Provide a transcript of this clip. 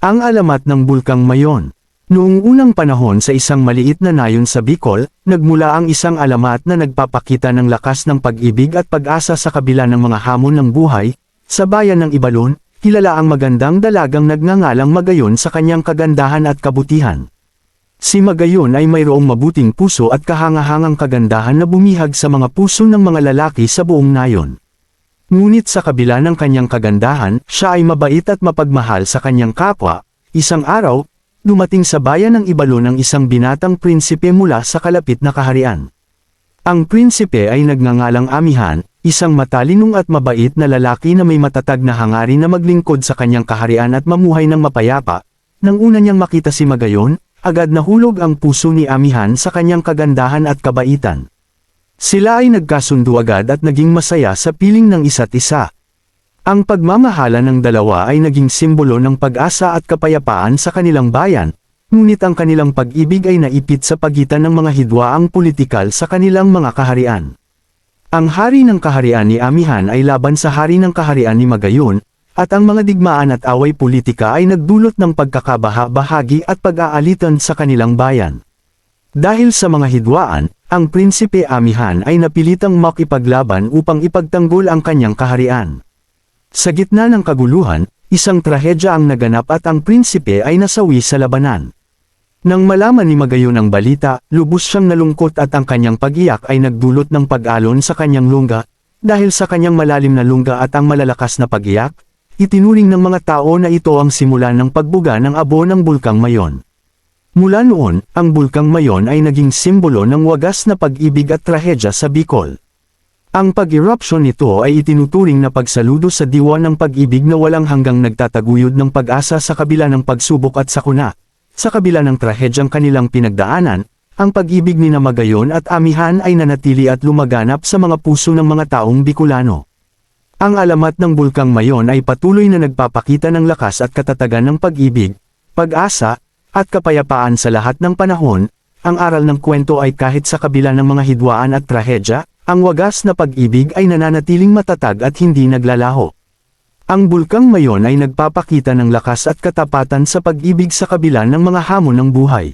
Ang alamat ng Bulkang Mayon Noong unang panahon sa isang maliit na nayon sa Bicol, nagmula ang isang alamat na nagpapakita ng lakas ng pag-ibig at pag-asa sa kabila ng mga hamon ng buhay, sa bayan ng Ibalon, kilala ang magandang dalagang nagngangalang Magayon sa kanyang kagandahan at kabutihan. Si Magayon ay mayroong mabuting puso at kahangahangang kagandahan na bumihag sa mga puso ng mga lalaki sa buong nayon. Ngunit sa kabila ng kanyang kagandahan, siya ay mabait at mapagmahal sa kanyang kapwa. Isang araw, dumating sa bayan ng Ibalon ang isang binatang prinsipe mula sa kalapit na kaharian. Ang prinsipe ay nagngangalang Amihan, isang matalinong at mabait na lalaki na may matatag na hangarin na maglingkod sa kanyang kaharian at mamuhay ng mapayapa. Nang una niyang makita si Magayon, agad nahulog ang puso ni Amihan sa kanyang kagandahan at kabaitan. Sila ay nagkasundo agad at naging masaya sa piling ng isa't isa. Ang pagmamahala ng dalawa ay naging simbolo ng pag-asa at kapayapaan sa kanilang bayan, ngunit ang kanilang pag-ibig ay naipit sa pagitan ng mga hidwaang politikal sa kanilang mga kaharian. Ang hari ng kaharian ni Amihan ay laban sa hari ng kaharian ni Magayon, at ang mga digmaan at away politika ay nagdulot ng pagkakabaha-bahagi at pag-aalitan sa kanilang bayan. Dahil sa mga hidwaan, ang prinsipe Amihan ay napilitang makipaglaban upang ipagtanggol ang kanyang kaharian. Sa gitna ng kaguluhan, isang trahedya ang naganap at ang prinsipe ay nasawi sa labanan. Nang malaman ni Magayon ang balita, lubos siyang nalungkot at ang kanyang pag-iyak ay nagdulot ng pag-alon sa kanyang lungga, dahil sa kanyang malalim na lungga at ang malalakas na pag-iyak, itinuring ng mga tao na ito ang simula ng pagbuga ng abo ng Bulkang Mayon. Mula noon, ang Bulkang Mayon ay naging simbolo ng wagas na pag-ibig at trahedya sa Bicol. Ang pag-eruption nito ay itinuturing na pagsaludo sa diwa ng pag-ibig na walang hanggang nagtataguyod ng pag-asa sa kabila ng pagsubok at sakuna. Sa kabila ng trahedyang kanilang pinagdaanan, ang pag-ibig ni Namagayon at Amihan ay nanatili at lumaganap sa mga puso ng mga taong Bicolano. Ang alamat ng Bulkang Mayon ay patuloy na nagpapakita ng lakas at katatagan ng pag-ibig, pag-asa, at kapayapaan sa lahat ng panahon, ang aral ng kwento ay kahit sa kabila ng mga hidwaan at trahedya, ang wagas na pag-ibig ay nananatiling matatag at hindi naglalaho. Ang bulkang mayon ay nagpapakita ng lakas at katapatan sa pag-ibig sa kabila ng mga hamon ng buhay.